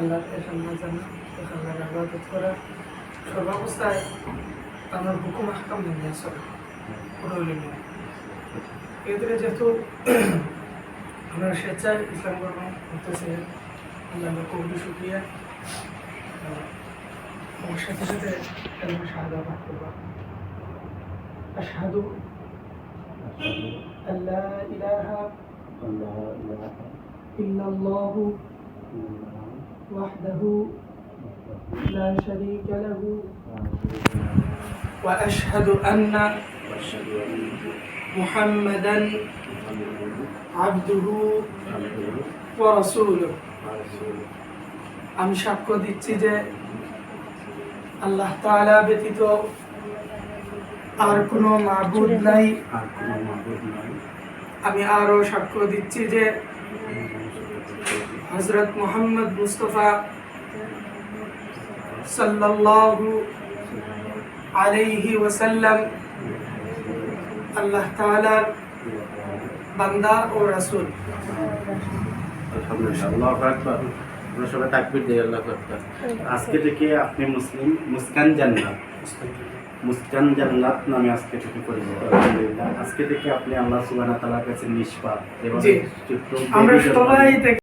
আল্লাহর এখানে জানা এখানে আবাদত করা সর্বাবস্থায় আমার হুকুম হাকাম নিয়ে চলে এদের যেহেতু আমরা স্বেচ্ছায় ইসলাম গ্রহণ করতেছে আল্লাহ খুবই শুক্রিয়া। আমার সাথে সাথে শাহাদা পাঠ করবা। আশহাদু আল্লা ইলাহা ইল্লাল্লাহু ওয়াহদাহু لا شريك له وأشهد أن محمدا عبده ورسوله আমি সাক্ষ্য দিচ্ছি যে আল্লাহ তাআলা ব্যতীত আর কোনো মাবুদ নাই আমি আরও সাক্ষ্য দিচ্ছি যে হজরত মোহাম্মদ মুস্তফা সাল্লাল্লাহু আলাইহি ওয়াসাল্লাম আল্লাহ তাআলার বান্দা ও রাসূল। আলহামদুলিল্লাহ আমরা সবাই তাকবীর দিই আল্লাহু আকবার। আজকে থেকে আপনি মুসলিম মুস্কান জান্নাত। মুস্কান জান্নাত নামে আজকে থেকে পরিচিত আজকে থেকে আপনি আল্লাহ সুবহানাহু ওয়া তাআলার কাছে নিষ্পাপ এবং আমরা সবাই